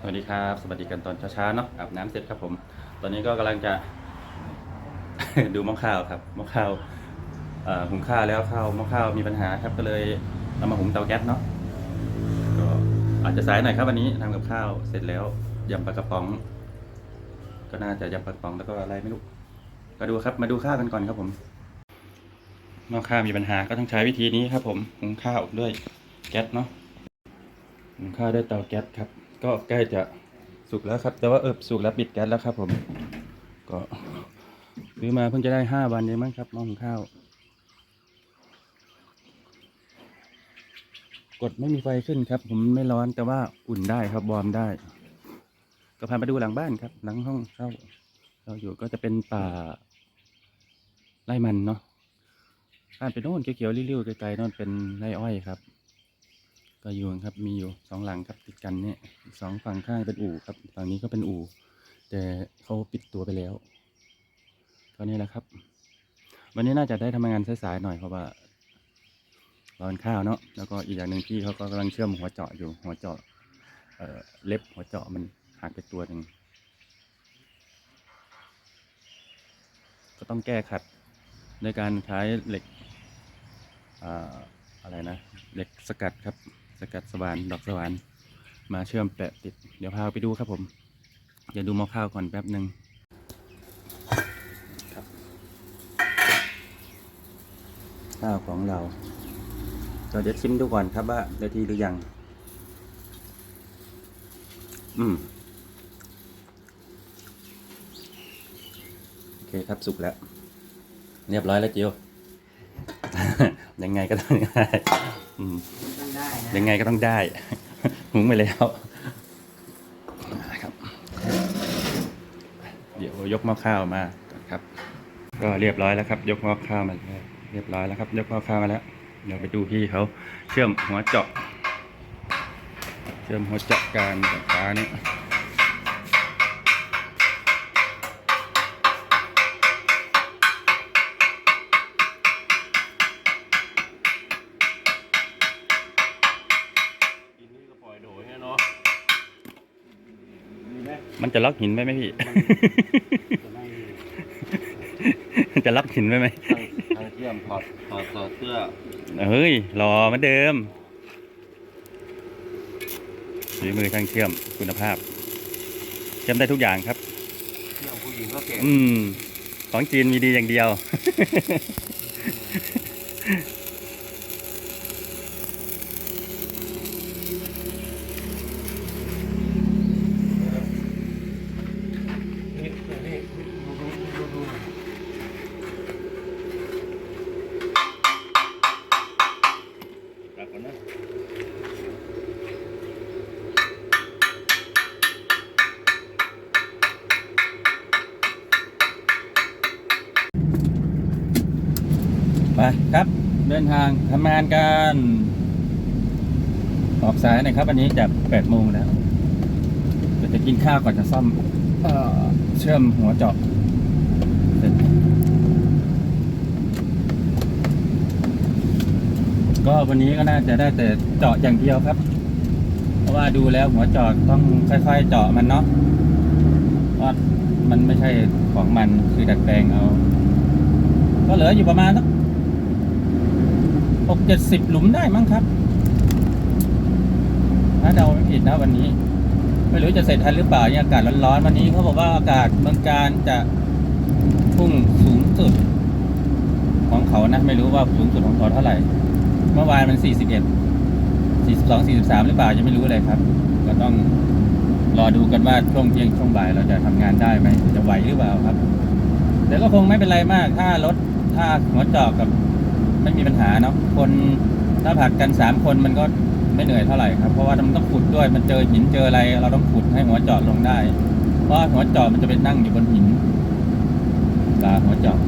สวัสดีครับ สวัสดีกันตอนเช้าๆเนาะอาบน้ำเสร็จครับผม ตอนนี้ก็กำลังจะ ดูม้อข้าวครับม้อข้าวหุงข้าวแล้วข้าวม้อข้าวมีปัญหาครับก็เลยเอามาหุงเตาแก๊สเนาะก็อาจจะสายหน่อยครับวันนี้ทำกับข้าวเสร็จแล้วยำปลากระป๋อง ก็น่าจะยำปลากระป๋องแล้วก็อะไรไม่รู้มาดูครับมาดูข้าวกันก่อนครับผมม้อข้าวมีปัญหาก็ต้องใช้วิธีนี้ครับ ผมหุงข้าวด้วยแก๊สเนาะหุงข้าวด้วยเตาแก๊สครับ ก็ใกล้จะสุกแล้วครับ แต่ว่าเออสุกแล้วปิดแก๊สแล้วครับ ผม ก็ซื้อมาเพิ่งจะได้ห้าวันเองมั้งครับหม้อหุงข้าว กดไม่มีไฟขึ้นครับ ผมไม่ร้อนแต่ว่าอุ่นได้ครับวอร์มได้ ก็พามาดูหลังบ้านครับ หลังห้องเช่าเราอยู่ก็จะเป็นป่าไร่มันเนาะบ้านเป็นโน่นเขียวๆริ้วๆไกลๆโน่นเป็นไร่อ้อยครับ ก็อยู่ครับมีอยู่สองหลังครับติดกันเนี่ยสองฝั่งข้างเป็นอู่ครับฝั่งนี้ก็เป็นอู่ แต่เขาปิดตัวไปแล้วก็นี่แหละครับ วันนี้น่าจะได้ทำงานสายๆหน่อยเพราะว่าร้อนข้าวเนาะแล้วก็อีกอย่างหนึ่งพี่เขาก็กำลังเชื่อมหัวเจาะอยู่หัวเจาะเอ่อเล็บหัวเจาะมันหักไปตัวหนึ่งก็ต้องแก้ขัดในการใช้เหล็กอ่าอะไรนะ เหล็กสกัดครับ สกัดสว่านดอกสว่านมาเชื่อมแปะติด เดี๋ยวพาไปดูครับผม เดี๋ยวดูหม้อข้าวก่อนแป๊บหนึ่งข้าวของเราเราเดี๋ยวชิมดูก่อนครับว่าได้ที่หรือยัง อืม โอเคครับสุกแล้ว เรียบร้อยแล้วจิว ยังไงก็ต้องได้อืมต้องได้นะยังไงก็ต้องได้หุงไปแล้วนะครับ เดี๋ยวยกหม้อข้าวมาก่อนครับ ก็เรียบร้อยแล้วครับ ยกหม้อข้าวมาแล้วเรียบร้อยแล้วครับ ยกหม้อข้าวมาแล้ว เดี๋ยวไปดูพี่เขาเชื่อมหัวเจาะ เชื่อมหัวเจาะการไฟฟ้านี่ มีไหมมันจะล็อกหินไว้ไหมพี่ จะไม่มันจะล็อกหินไว้ไหมทางเทียมถอดถอดถอดเสื้อเฮ้ยรอเหมือนเดิมฝีมือช่างเชื่อมคุณภาพเชื่อมได้ทุกอย่างครับ เทียมผู้หญิงก็เก่ง อืม ของจีนมีดีอย่างเดียว ไปครับ เดินทางทำงานกันออกสายหน่อยครับวันนี้จะแปดโมงแล้วเดี๋ยวจะกินข้าวก่อนจะซ่อมเอ่อเชื่อมหัวเจาะเสร็จก็วันนี้ก็น่าจะได้แต่เจาะอย่างเดียวครับ เพราะว่าดูแล้วหัวเจาะต้องค่อยๆเจาะมันเนาะเพราะมันไม่ใช่ของมันคือดัดแปลงเอา ก็เหลืออยู่ประมาณสัก หกเจ็ดสิบหลุมได้มั้งครับถ้าเดาไม่ผิดนะวันนี้ ไม่รู้จะเสร็จทันหรือเปล่าอากาศร้อนๆวันนี้เขาบอกว่าอากาศเมืองการจะพุ่งสูงสุด ของเขานะไม่รู้ว่าสูงสุดของเขาเท่าไหร่ เมื่อวานมัน41 42 43หรือเปล่ายังไม่รู้เลยครับ ก็ต้องรอดูกันว่าช่วงเที่ยงช่วงบ่ายเราจะทำงานได้ไหมจะไหวหรือเปล่าครับแต่ก็คงไม่เป็นไรมากถ้ารถถ้าหัวจอกกับ ไม่มีปัญหาเนาะคนถ้าผัดกันสามคนมันก็ไม่เหนื่อยเท่าไหร่ครับเพราะว่ามันต้องขุดด้วยมันเจอหินเจออะไร เราต้องขุดให้หัวจอดลงได้ เพราะหัวจอดมันจะไปนั่งอยู่บนหินลาหัวจอด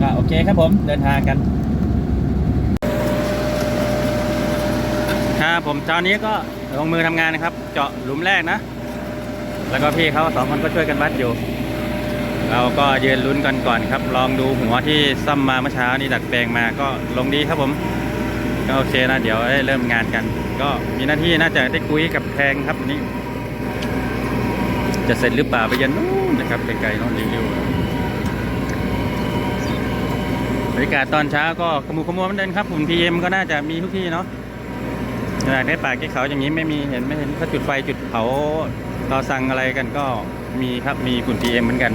ก็โอเคครับผมเดินทางกันครับผมเช้านี้ก็ลงมือทำงานนะครับ เจาะหลุมแรกนะ แล้วก็พี่เขาสองคนก็ช่วยกันวัดอยู่ เราก็ยืนลุ้นกันก่อนครับ ลองดูหัวที่ซ่อมมาเมื่อเช้านี้ดัดแปลงมาก็ลงดีครับผมก็โอเคนะเดี๋ยวได้เริ่มงานกัน ก็มีหน้าที่น่าจะได้คุยกับแพงครับนี้ จะเสร็จหรือเปล่าไปยันนู้นนะครับไกลๆนู้นเร็วๆบรรยากาศตอนเช้าก็ขมุขมัวเหมือนเดิมครับฝุ่นพีเอ็มก็น่าจะมีทุกที่เนาะอยากได้ป่าแก้เขาอย่างนี้ไม่มีเห็นไม่เห็นเขาจุดไฟจุดเผาต่อสั่งอะไรกันก็มีครับมีฝุ่นพีเอ็มเหมือนกัน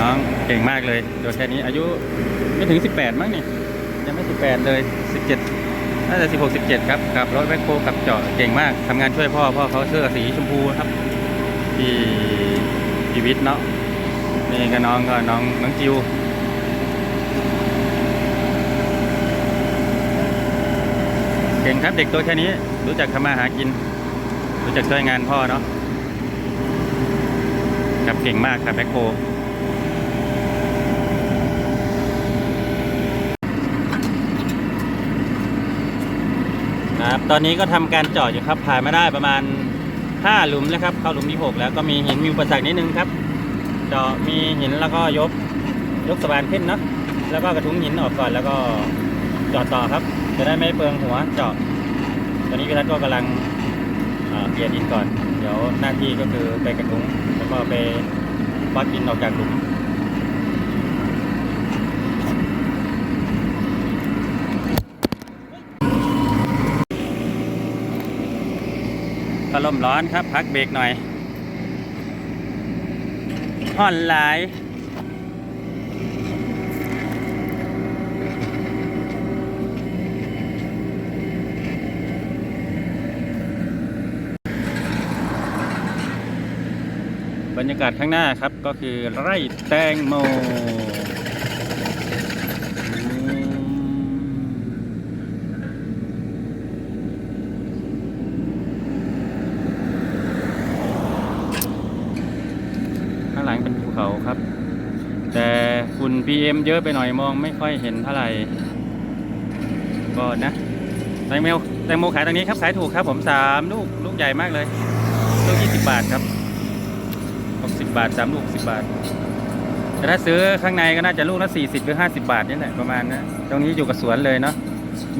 น้องเก่งมากเลยตัวแค่นี้อายุไม่ถึง 18 มั้งนี่ ยังไม่ 18 เลย 17 น่าจะ 16 17 ครับขับรถแบ็คโฮขับเจาะเก่งมากทำงานช่วยพ่อ พ่อเขาเสื้อสีชมพูครับ ที่ชีวิตเนาะนี่ก็น้องก็น้องน้องจิวเก่งครับเด็กตัวแค่นี้รู้จักทำมาหากิน รู้จักช่วยงานพ่อเนาะครับเก่งมากครับแบ็คโฮ ครับ ตอนนี้ก็ทำการเจาะอยู่ครับผ่านมาได้ประมาณ 5 หลุมแล้วครับ เข้าหลุมที่ 6 แล้วก็มีหินมีอุปสรรคนิดนึงครับเจาะมีหินแล้วก็ยกยกสะพานขึ้นเนาะแล้วก็กระทุ้งหินออกก่อนแล้วก็เจาะต่อครับ จะได้ไม่เปลืองหัวเจาะตอนนี้พี่ทัศน์ก็กำลังเอ่อเกียร์ดินก่อน เดี๋ยวหน้าที่ก็คือไปกระทุ้งแล้วก็ไปวัดดินออกจากหลุม มร้อนครับ พักเบรกหน่อยห่อนหลายบรรยากาศข้างหน้าครับก็คือไร่แตงโมอืม ข้างหลังเป็นภูเขาครับ แต่ ฝุ่น PM เยอะไปหน่อยมองไม่ค่อยเห็นเท่าไหร่ก็นะแตงโมแตงโมขายตรงนี้ครับขายถูกครับผมสามลูกลูกใหญ่มากเลยลูกยี่สิบบาทครับหกสิบบาทสามลูกสิบบาท แต่ถ้าซื้อข้างในก็น่าจะลูกละสี่สิบหรือห้าสิบาทนี่แหละประมาณนะตรงนี้อยู่กับสวนเลยเนาะ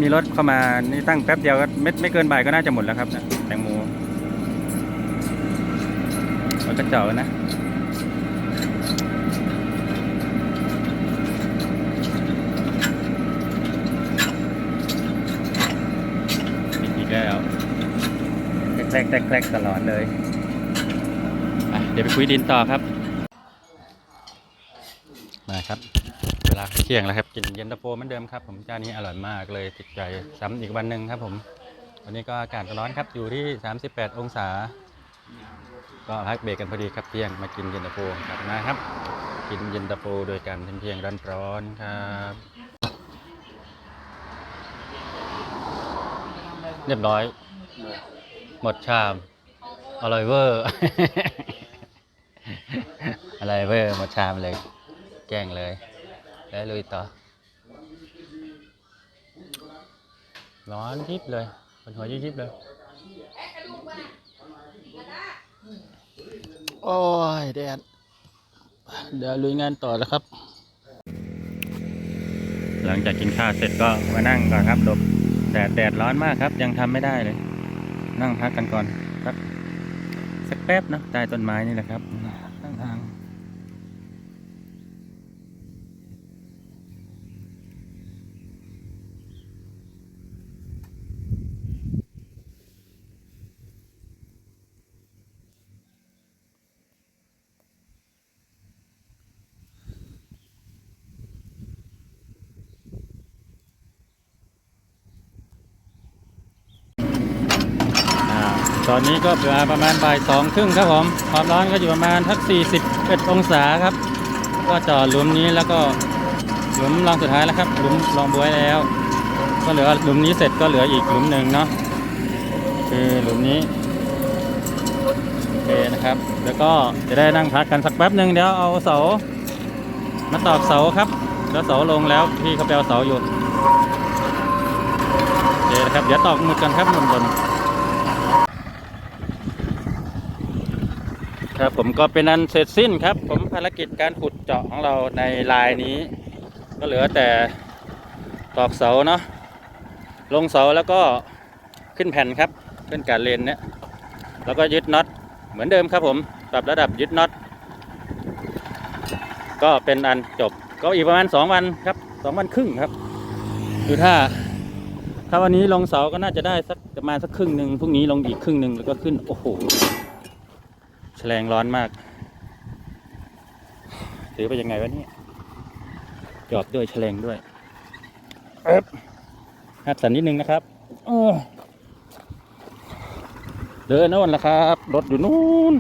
มีรถเข้ามานี่ตั้งแป๊บเดียวก็ไม่ไม่เกินบ่ายก็น่าจะหมดแล้วครับนะแตงโมแล้วก็เจาะนะ ปิดอีกแล้ว แกล้กแกล้กแกล้กตลอดเลยอะเดี๋ยวไปคุยดินต่อครับ มาครับ เวลาเที่ยงแล้วครับ กินเย็นตาโฟเหมือนเดิมครับ ผมจานนี้อร่อยมากเลยติดใจซ้ำอีกวันหนึ่งครับ ผมวันนี้ก็อากาศร้อนครับอยู่ที่ 38 องศา ก็พักเบรกกันพอดีครับเที่ยงมากินเย็นตาโฟครับนะครับ กินเย็นตาโฟโดยการเที่ยงๆร้อนๆครับเรียบร้อย หมดชาม อร่อยเวอร์อร่อยเวอร์หมดชามเลยแกล้งเลย แล้วลุยต่อ ร้อนยิบเลยปวดหัวยิบเลย โอ้ยแดดเดี๋ยวลุยงานต่อแล้วครับ หลังจากกินข้าวเสร็จก็มานั่งก่อนครับหลบแดดแดดร้อนมากครับ ยังทำไม่ได้เลย นั่งพักกันก่อนสักแป๊บเนะใต้ต้นไม้นี่แหละครับข้างทางอ่า ตอนนี้ก็เวลาประมาณบ่ายสองครึ่งครับผมความร้อนก็อยู่ประมาณทัก 41 องศาครับ ก็จอดหลุมนี้แล้วก็หลุมรองสุดท้ายแล้วครับหลุมรองบวยแล้ว ก็เหลือหลุมนี้เสร็จก็เหลืออีกหลุมหนึ่งเนาะคือหลุมนี้โอเคนะครับ แล้วก็จะได้นั่งพักกันสักแป๊บหนึ่งเดี๋ยวเอาเสา มาตอกเสาครับแล้วเสาลงแล้วพี่เขาไปเอาเสาอยู่โอเคนะครับเดี๋ยวตอกหมุดกันครับหมุนบน ครับผมก็เป็นอันเสร็จสิ้นครับ ผมภารกิจการขุดเจาะของเราในลายนี้ ก็เหลือแต่ตอกเสาเนาะลงเสาแล้วก็ขึ้นแผ่นครับขึ้นการเลนเนี่ยแล้วก็ยึดน็อตเหมือนเดิมครับผมปรับระดับยึดน็อตก็เป็นอันจบก็อีกประมาณ 2 วันครับสองวันครึ่งครับดูถ้าถ้าวันนี้ลงเสาก็น่าจะได้สักประมาณสักครึ่งหนึ่งพรุ่งนี้ลงอีกครึ่งหนึ่งแล้วก็ขึ้นโอ้โห แฉลงร้อนมาก ถือไปยังไงวะเนี่ยจอบด้วยแฉลงด้วยเอ๊บหัดสันนิดนึงนะครับเออเดินโน่นละครับ รถอยู่นู่น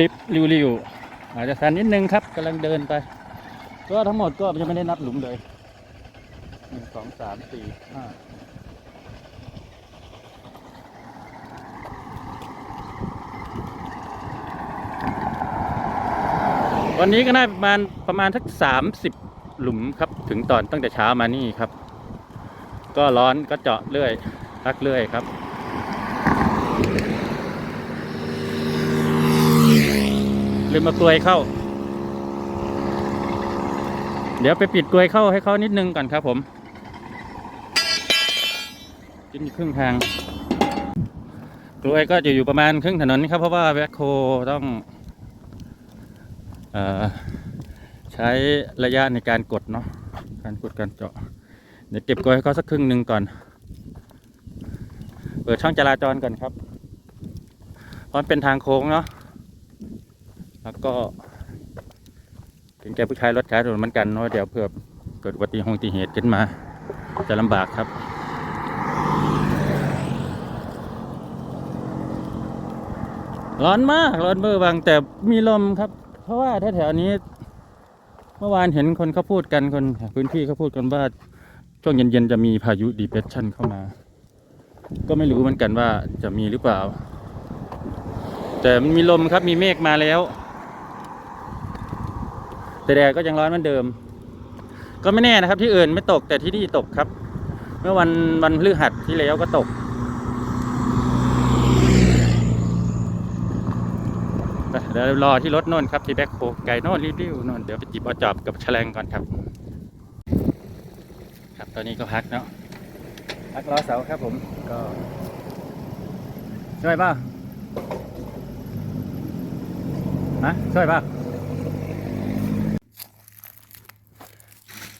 ลิบๆริวๆอาจจะสันนิดนึงครับกำลังเดินไป ก็ทั้งหมดก็ยังไม่ได้นับหลุมเลยหนึ่งสองสามสี่ห้า วันนี้ก็ได้ประมาณประมาณสักสามสิบหลุมครับ ถึงตอนตั้งแต่เช้ามานี่ครับ ก็ร้อนก็เจาะเรื่อยรักเรื่อยครับลืมมากลวยเข้า เดี๋ยวไปปิดกลวยเข้าให้เขานิดนึงก่อนครับผมจิ้มครึ่งทางกลวยก็จะอยู่ประมาณครึ่งถนนครับเพราะว่าแวคโคต้อง ใช้ระยะในการกดเนาะการกดการเจาะเดี๋ยวเก็บกลวยให้เขาสักครึ่งหนึ่งก่อน เปิดช่องจราจรก่อนครับ เพราะมันเป็นทางโค้งเนาะแล้วก็ถึงแกผู้ชายรถใช้ถนนเหมือนกันเนาะเดี๋ยวเผื่อเกิดอุบัติเหตุเหตุขึ้นมา จะลำบากครับร้อนมากร้อนเบอร์บางแต่มีลมครับ เพราะว่าแถวๆนี้ เมื่อวานเห็นคนเขาพูดกันคนพื้นที่เขาพูดกันว่าช่วงเย็นๆจะมีพายุดีเพรสชันเข้ามา ก็ไม่รู้เหมือนกันว่าจะมีหรือเปล่า แต่มันมีลมครับมีเมฆมาแล้ว แต่แดดก็ยังร้อนเหมือนเดิม ก็ไม่แน่นะครับที่อื่นไม่ตกแต่ที่นี่ตกครับ เมื่อวันวันพฤหัสที่แล้วก็ตกไป เดี๋ยวรอที่รถโน่นครับที่แบ็คโฮไก่โน่นรีบๆโน่นเดี๋ยวไปจิบเอาจอบกับแฉลงก่อนครับ ครับตอนนี้ก็พักเนาะพักรอเสาครับผมก็ช่วยป่ะฮะช่วยป่ะ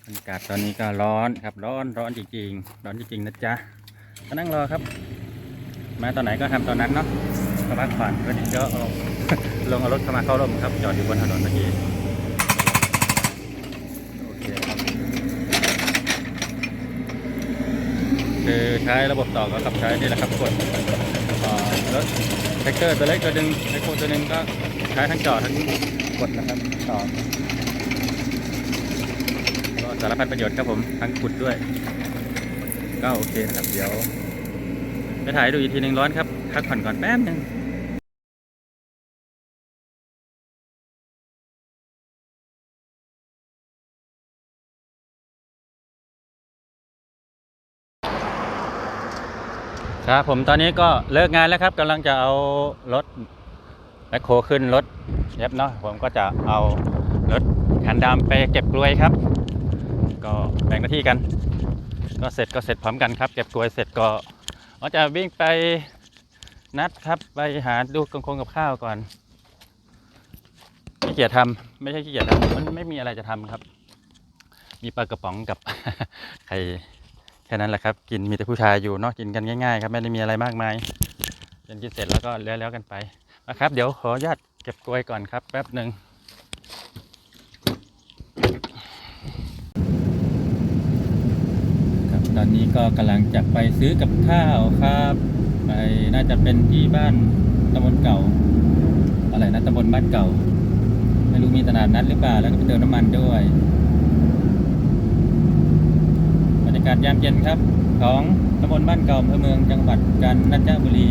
บรรยากาศตอนนี้ก็ร้อนครับร้อนร้อนจริงๆ ร้อนจริงๆนะจ๊ะก็นั่งรอครับ มาตอนไหนก็ทำตอนนั้นเนาะก็พักผ่อนวันนี้ก็เอา ลงเอารถเข้ามาเข้าร่มครับ จอดอยู่บนถนนเมื่อกี้โอเคครับคือใช้ระบบต่อก็กับใช้นี่แหละครับกดเอ่อรถแท็กเตอร์ตัวเล็กตัวหนึ่งไอโคตัวหนึ่งก็ใช้ทั้งจอดทั้งกดนะครับต่อก็สารพัดประโยชน์ครับผมทั้งขุดด้วย ก็โอเคนะครับเดี๋ยวไปถ่ายดูอีกทีหนึ่งร้อนครับพักผ่อนก่อนแป๊บหนึง ครับผมตอนนี้ก็เลิกงานแล้วครับกำลังจะเอารถแบคโคขึ้นรถเย็บเนาะผมก็จะเอารถคันดำไปเก็บกลวยครับ ก็แบ่งหน้าที่กัน ก็เสร็จก็เสร็จพร้อมกันครับ เก็บกลวยเสร็จก็เราจะวิ่งไปนัดครับไปหาดูกงคงกับข้าวก่อนขี้เกียจทำไม่ใช่ขี้เกียจทำมันไม่มีอะไรจะทำครับ มีปลากระป๋องกับไข่ ค่นั้นแหละครับ กินมีแต่ผู้ชายอยู่เนาะกินกันง่ายๆครับไม่ได้มีอะไรมากมายกินกินเสร็จแล้วก็แล้วๆกันไปนะครับ เดี๋ยวขออนุญาตเก็บกล้วยก่อนครับ แป๊บหนึ่งครับตอนนี้ก็กำลังจะไปซื้อกับข้าวครับ ไปน่าจะเป็นที่บ้านตำบลเก่า อะไรนะตำบลบ้านเก่า ไม่รู้มีตลาดนัดหรือเปล่าแล้วก็ไปเติมน้ำมันด้วยบรรยากาศยามเย็นครับ ของตำบลบ้านเก่าอำเภอเมืองจังหวัดกาญจนบุรี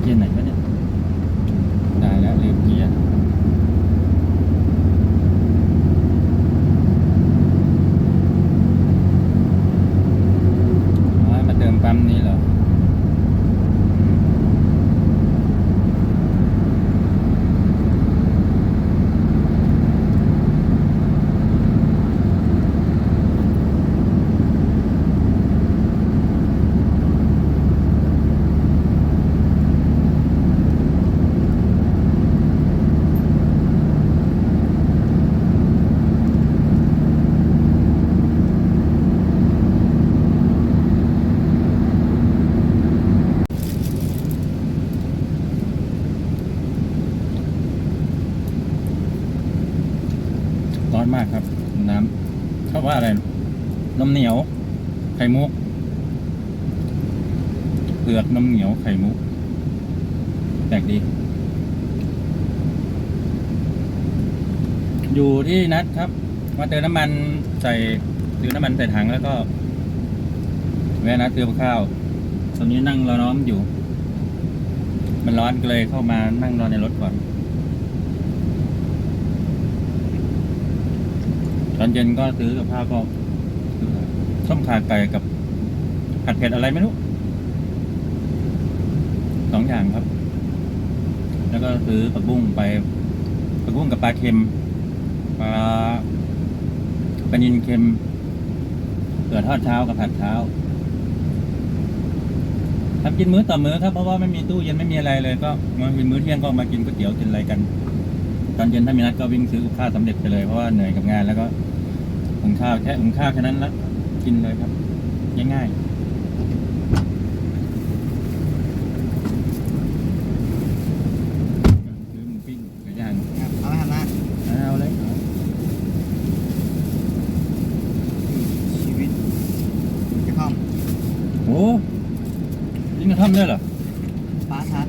เกียร์ไหนวะเนี่ย ตายแล้วลืมเกียร์อ๋อมาเติมปั๊มนี้เหรอ ค อนมากครับ น้ำเขาว่าอะไรนมเหนียว ไข่มุกเผือกนมเหนียวไข่มุกแปลกดี อยู่ที่นัดครับ มาเติมน้ำมันใส่ซื้อน้ำมันใส่ถังแล้วก็แวะนัดเติมข้าวตอนนี้นั่งรอน้อมอยู่ มันร้อนก็เลยเข้ามานั่งรอในรถก่อนตอนเย็นก็ซื้อกับข้าวก็ส้มขาไก่กับผัดเผ็ดอะไรไม่รู้สองอย่างครับ แล้วก็ซื้อผักบุ้งไปผักบุ้งกับปลาเค็มปลา ปลานินเค็มเกิดทอดเช้ากับผัดเช้าทำกินมื้อต่อมื้อครับเพราะว่าไม่มีตู้เย็นไม่มีอะไรเลย ก็มากินมื้อเที่ยงก็มากินก๋วยเตี๋ยวกินอะไรกัน ตอนเย็นถ้ามีนัดก็วิ่งซื้อกับข้าวสำเร็จไปเลยเพราะว่าเหนื่อยกับงานแล้วก็หุงข้าวแค่หุงข้าวแค่นั้นละกินเลยครับง่ายๆซื้อหมูปิ้งไก่ย่าง ครับเอาละครับนะ เอาเลย ชีวิตกระท่อม โอ้ยิงกระท่อมด้วยเหรอ ฟ้าชัด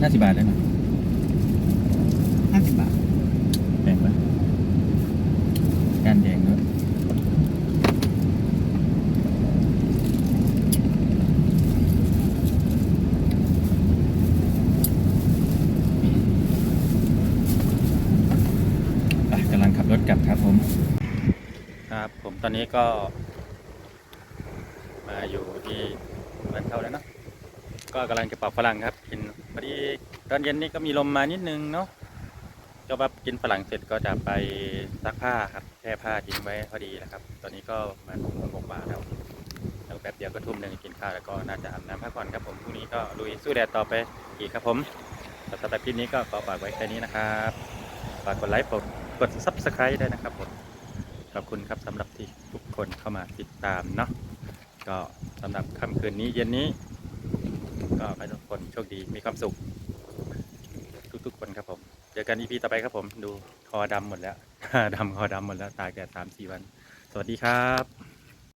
ห้าสิบบาทได้ไหม ห้า สิบบาทแพงปะการแดงด้วยอะกำลังขับรถกลับครับผม ครับผมตอนนี้ก็ มาอยู่ที่บ้านเขาแล้วเนาะก็กำลังจะปอกฝรั่งครับกินพอดีตอนเย็นนี้ก็มีลมมานิดนึงเนาะ ก็ว่ากินฝรั่งเสร็จก็จะไปซักผ้าครับแช่ผ้าทิ้งไว้พอดีนะครับ ตอนนี้ก็มาทุ่มหกบาทแล้วแล้วแป๊บเดียวก็ทุ่มหนึ่งกินข้าวแล้วก็น่าจะอาบน้ำพักผ่อนครับผมพรุ่งนี้ก็ลุยสู้แดดต่อไปอีกครับผมสำหรับคลิปนี้ก็ขอฝากไว้แค่นี้นะครับฝากกดไลค์กดกด subscribe ได้นะครับผมขอบคุณครับสำหรับที่ทุกคนเข้ามาติดตามเนาะก็สำหรับค่ำคืนนี้เย็นนี้ ก็ให้ทุกคนโชคดีมีความสุข ทุกๆคนครับผม เจอกันอีพีต่อไปครับผมดูคอดำหมดแล้วดำคอดำหมดแล้วตากแดดสามสี่วัน สวัสดีครับ